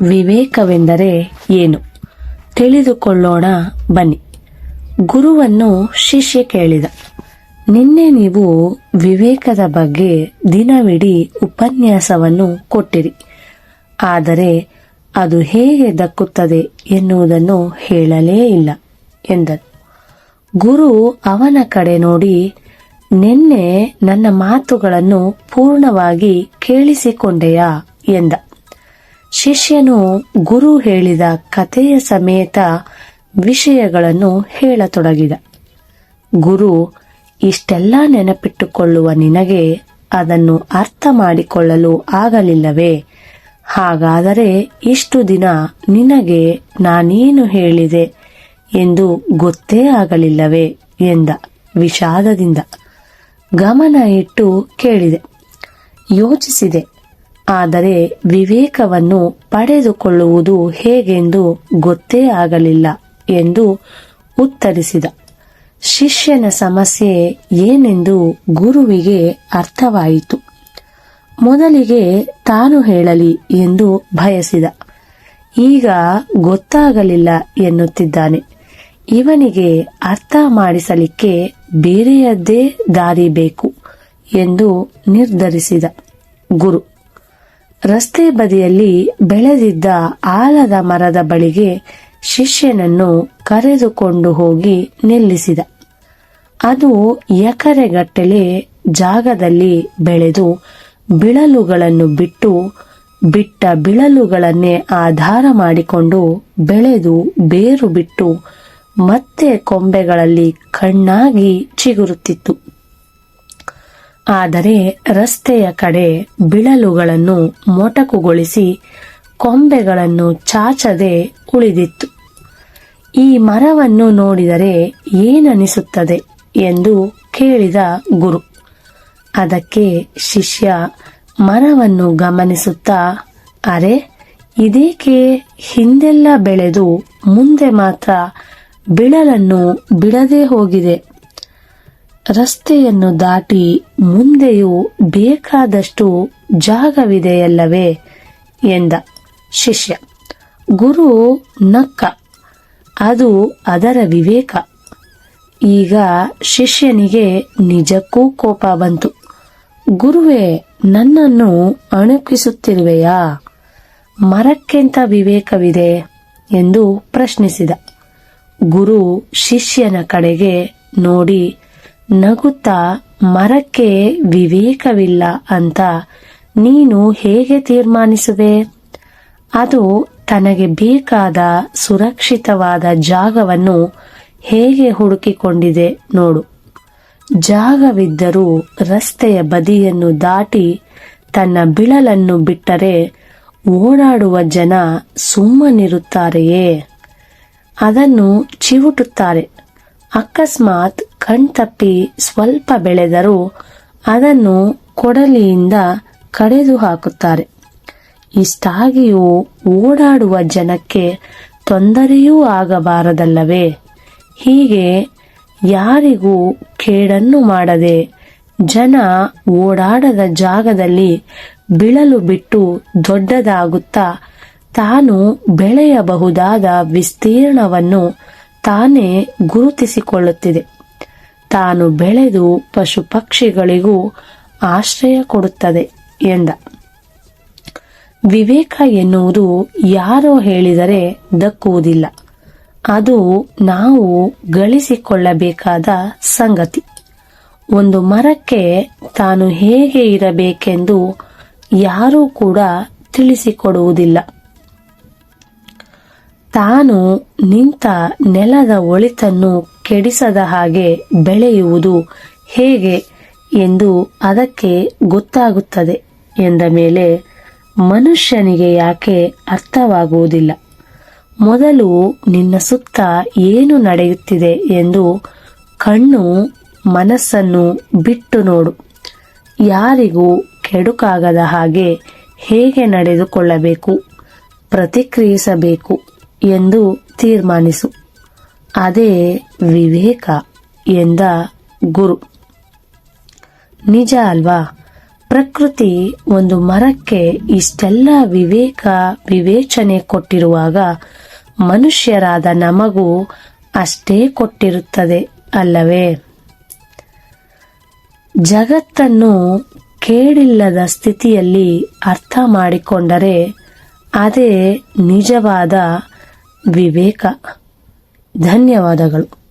ವಿವೇಕವೆಂದರೆ ಏನು? ತಿಳಿದುಕೊಳ್ಳೋಣ, ಬನ್ನಿ. ಗುರುವನ್ನು ಶಿಷ್ಯ ಕೇಳಿದ. ನಿನ್ನೆ ನೀವು ವಿವೇಕದ ಬಗ್ಗೆ ದಿನವಿಡೀ ಉಪನ್ಯಾಸವನ್ನು ಕೊಟ್ಟಿರಿ. ಆದರೆ ಅದು ಹೇಗೆ ದಕ್ಕುತ್ತದೆ ಎನ್ನುವುದನ್ನು ಹೇಳಲೇ ಇಲ್ಲ ಎಂದರು ಗುರು ಅವನ ಕಡೆ ನೋಡಿ, ನಿನ್ನೆ ನನ್ನ ಮಾತುಗಳನ್ನು ಪೂರ್ಣವಾಗಿ ಕೇಳಿಸಿಕೊಂಡೆಯಾ, ಎಂದ. ಶಿಷ್ಯನು ಗುರು ಹೇಳಿದ ಕಥೆಯ ಸಮೇತ ವಿಷಯಗಳನ್ನು ಹೇಳತೊಡಗಿದ. ಗುರು, ಇಷ್ಟೆಲ್ಲ ನೆನಪಿಟ್ಟುಕೊಳ್ಳುವ ನಿನಗೆ ಅದನ್ನು ಅರ್ಥ ಮಾಡಿಕೊಳ್ಳಲು ಆಗಲಿಲ್ಲವೇ? ಹಾಗಾದರೆ ಇಷ್ಟು ದಿನ ನಿನಗೆ ನಾನೇನು ಹೇಳಿದೆ ಎಂದು ಗೊತ್ತೇ ಆಗಲಿಲ್ಲವೇ ಎಂದ ವಿಷಾದದಿಂದ. ಗಮನ ಇಟ್ಟು ಕೇಳಿದೆ. ಯೋಚಿಸಿದೆ. ಆದರೆ ವಿವೇಕವನ್ನು ಪಡೆದುಕೊಳ್ಳುವುದು ಹೇಗೆಂದು ಗೊತ್ತೇ ಆಗಲಿಲ್ಲ ಎಂದು ಉತ್ತರಿಸಿದ. ಶಿಷ್ಯನ ಸಮಸ್ಯೆ ಏನೆಂದು ಗುರುವಿಗೆ ಅರ್ಥವಾಯಿತು. ಮೊದಲಿಗೆ ತಾನು ಹೇಳಲಿ ಎಂದು ಬಯಸಿದ. ಈಗ ಗೊತ್ತಾಗಲಿಲ್ಲ ಎನ್ನುತ್ತಿದ್ದಾನೆ. ಇವನಿಗೆ ಅರ್ಥ ಮಾಡಿಸಲಿಕ್ಕೆ ಬೇರೆಯದ್ದೇ ದಾರಿ ಬೇಕು ಎಂದು ನಿರ್ಧರಿಸಿದ ಗುರು. ರಸ್ತೆ ಬದಿಯಲ್ಲಿ ಬೆಳೆದಿದ್ದ ಆಲದ ಮರದ ಬಳಿಗೆ ಶಿಷ್ಯನನ್ನು ಕರೆದುಕೊಂಡು ಹೋಗಿ ನಿಲ್ಲಿಸಿದ. ಅದು ಎಕರೆಗಟ್ಟಲೆ ಜಾಗದಲ್ಲಿ ಬೆಳೆದು ಬಿಳಲುಗಳನ್ನು ಬಿಟ್ಟು ಬಿಟ್ಟ ಬಿಳಲುಗಳನ್ನೇ ಆಧಾರ ಮಾಡಿಕೊಂಡು ಬೆಳೆದು ಬೇರು ಬಿಟ್ಟು ಮತ್ತೆ ಕೊಂಬೆಗಳಲ್ಲಿ ಕಣ್ಣಾಗಿ ಚಿಗುರುತ್ತಿತ್ತು. ಆದರೆ ರಸ್ತೆಯ ಕಡೆ ಬಿಳಲುಗಳನ್ನು ಮೊಟಕುಗೊಳಿಸಿ ಕೊಂಬೆಗಳನ್ನು ಚಾಚದೆ ಉಳಿದಿತ್ತು. ಈ ಮರವನ್ನು ನೋಡಿದರೆ ಏನನಿಸುತ್ತದೆ ಎಂದು ಕೇಳಿದ ಗುರು. ಅದಕ್ಕೆ ಶಿಷ್ಯ ಮರವನ್ನು ಗಮನಿಸುತ್ತಾ, ಅರೆ, ಇದೇಕೆ ಹಿಂದೆಲ್ಲ ಬೆಳೆದು ಮುಂದೆ ಮಾತ್ರ ಬಿಳಲನ್ನು ಬಿಡದೆ ಹೋಗಿದೆ? ರಸ್ತೆಯನ್ನು ದಾಟಿ ಮುಂದೆಯೂ ಬೇಕಾದಷ್ಟು ಜಾಗವಿದೆಯಲ್ಲವೇ ಎಂದ ಶಿಷ್ಯ. ಗುರು ನಕ್ಕ. ಅದು ಅದರ ವಿವೇಕ. ಈಗ ಶಿಷ್ಯನಿಗೆ ನಿಜಕ್ಕೂ ಕೋಪ ಬಂತು. ಗುರುವೇ, ನನ್ನನ್ನು ಅಣುಕಿಸುತ್ತಿರುವೆಯಾ? ಮರಕ್ಕೆಂತ ವಿವೇಕವಿದೆ ಎಂದು ಪ್ರಶ್ನಿಸಿದ. ಗುರು ಶಿಷ್ಯನ ಕಡೆಗೆ ನೋಡಿ ನಗುತ್ತಾ ಮರಕ್ಕೆ ವಿವೇಕವಿಲ್ಲ ಅಂತ ನೀನು ಹೇಗೆ ತೀರ್ಮಾನಿಸುವೆ? ಅದು ತನಗೆ ಬೇಕಾದ ಸುರಕ್ಷಿತವಾದ ಜಾಗವನ್ನು ಹೇಗೆ ಹುಡುಕಿಕೊಂಡಿದೆ ನೋಡು. ಜಾಗವಿದ್ದರೂ ರಸ್ತೆಯ ಬದಿಯನ್ನು ದಾಟಿ ತನ್ನ ಬಿಳಲನ್ನು ಬಿಟ್ಟರೆ ಓಡಾಡುವ ಜನ ಸುಮ್ಮನಿರುತ್ತಾರೆಯೇ? ಅದನ್ನು ಚಿವುಟುತ್ತಾರೆ. ಅಕಸ್ಮಾತ್ ಕಣ್ತಪ್ಪಿ ಸ್ವಲ್ಪ ಬೆಳೆದರೂ ಅದನ್ನು ಕೊಡಲಿಯಿಂದ ಕಡೆದು ಹಾಕುತ್ತಾರೆ. ಇಷ್ಟಾಗಿಯೂ ಓಡಾಡುವ ಜನಕ್ಕೆ ತೊಂದರೆಯೂ ಆಗಬಾರದಲ್ಲವೇ? ಹೀಗೆ ಯಾರಿಗೂ ಕೇಡನ್ನು ಮಾಡದೆ ಜನ ಓಡಾಡದ ಜಾಗದಲ್ಲಿ ಬಿಳಲು ಬಿಟ್ಟು ದೊಡ್ಡದಾಗುತ್ತಾ ತಾನು ಬೆಳೆಯಬಹುದಾದ ವಿಸ್ತೀರ್ಣವನ್ನು ತಾನೇ ಗುರುತಿಸಿಕೊಳ್ಳುತ್ತಿದೆ. ತಾನು ಬೆಳೆದು ಪಶು ಪಕ್ಷಿಗಳಿಗೂ ಆಶ್ರಯ ಕೊಡುತ್ತದೆ ಎಂದ. ವಿವೇಕ ಎನ್ನುವುದು ಯಾರೋ ಹೇಳಿದರೆ ದಕ್ಕುವುದಿಲ್ಲ. ಅದು ನಾವು ಗಳಿಸಿಕೊಳ್ಳಬೇಕಾದ ಸಂಗತಿ. ಒಂದು ಮರಕ್ಕೆ ತಾನು ಹೇಗೆ ಇರಬೇಕೆಂದು ಯಾರೂ ಕೂಡ ತಿಳಿಸಿಕೊಡುವುದಿಲ್ಲ. ತಾನು ನಿಂತ ನೆಲದ ಒಳಿತನ್ನು ಕೆಡಿಸದ ಹಾಗೆ ಬೆಳೆಯುವುದು ಹೇಗೆ ಎಂದು ಅದಕ್ಕೆ ಗೊತ್ತಾಗುತ್ತದೆ ಎಂದ ಮೇಲೆ ಮನುಷ್ಯನಿಗೆ ಯಾಕೆ ಅರ್ಥವಾಗುವುದಿಲ್ಲ. ಮೊದಲು ನಿನ್ನ ಸುತ್ತ ಏನು ನಡೆಯುತ್ತಿದೆ ಎಂದು ಕಣ್ಣು ಮನಸ್ಸನ್ನು ಬಿಟ್ಟು ನೋಡು. ಯಾರಿಗೂ ಕೆಡುಕಾಗದ ಹಾಗೆ ಹೇಗೆ ನಡೆದುಕೊಳ್ಳಬೇಕು, ಪ್ರತಿಕ್ರಿಯಿಸಬೇಕು ಎಂದು ತೀರ್ಮಾನಿಸು. ಅದೇ ವಿವೇಕ ಎಂದ ಗುರು. ನಿಜ ಅಲ್ವಾ? ಪ್ರಕೃತಿ ಒಂದು ಮರಕ್ಕೆ ಇಷ್ಟೆಲ್ಲ ವಿವೇಕ, ವಿವೇಚನೆ ಕೊಟ್ಟಿರುವಾಗ ಮನುಷ್ಯರಾದ ನಮಗೂ ಅಷ್ಟೇ ಕೊಟ್ಟಿರುತ್ತದೆ ಅಲ್ಲವೇ? ಜಗತ್ತನ್ನು ಕೇಳಿಲ್ಲದ ಸ್ಥಿತಿಯಲ್ಲಿ ಅರ್ಥ ಮಾಡಿಕೊಂಡರೆ ಅದೇ ನಿಜವಾದ ವಿವೇಕ. ಧನ್ಯವಾದಗಳು.